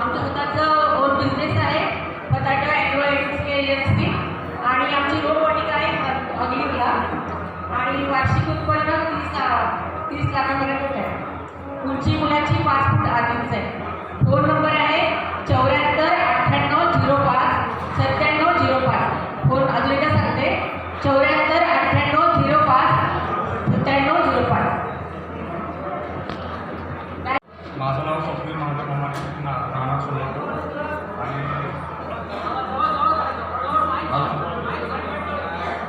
आमचं स्वतःचं बिझनेस आहे बटाटा एजन्सी आणि आमची रोपवाटिका आहे अगलीला आणि वार्षिक उत्पन्न तीस लाख तीस लाखापर्यंत आहे. उंची मुलाची पाच फूट आधीच आहे.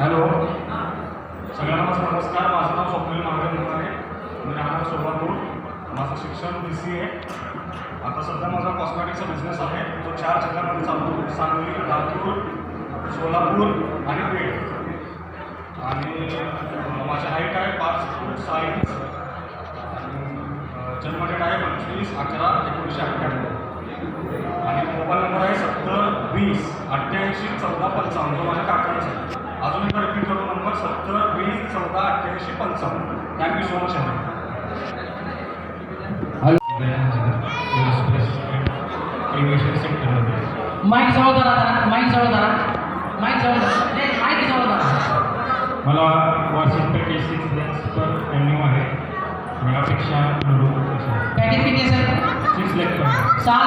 हॅलो. सगळ्यांना माझा नमस्कार. माझं नाव स्वप्नील महादेव आहे मी राहणार सोलापूर. माझं शिक्षण बी सी आहे आता सध्या माझा कॉस्मॅटिकचा बिझनेस आहे. तो चार जिल्ह्यामध्ये चालतो. सांगली लातूर सोलापूर आणि पेठ आणि माझी हाईट आहे पाच फूट सहा इंच आणि जन्मडेट आहे पंचवीस अकरा एकोणीसशे अठ्ठ्याण्णव आणि मोबाईल नंबर आहे सत्तर वीस अठ्ठ्याऐंशी चौदा पंचावन्न. माझ्या काकांचा अजून एकदा रिपीट करतो नंबर सत्तर वीस चौदा अठ्ठ्याऐंशी पंचावन्न. थँक्यू सो मच माईक जवळ धरा जरा माईक जवळ धरा. माईक जवळ धरा. नाही, माईक जवळ धरा. मला वार्षिक सिक्स लॅक्स पर एन्यू आहे. मी अपेक्षा पॅकेज किती आहे सर सिक्स लॅक्स सहा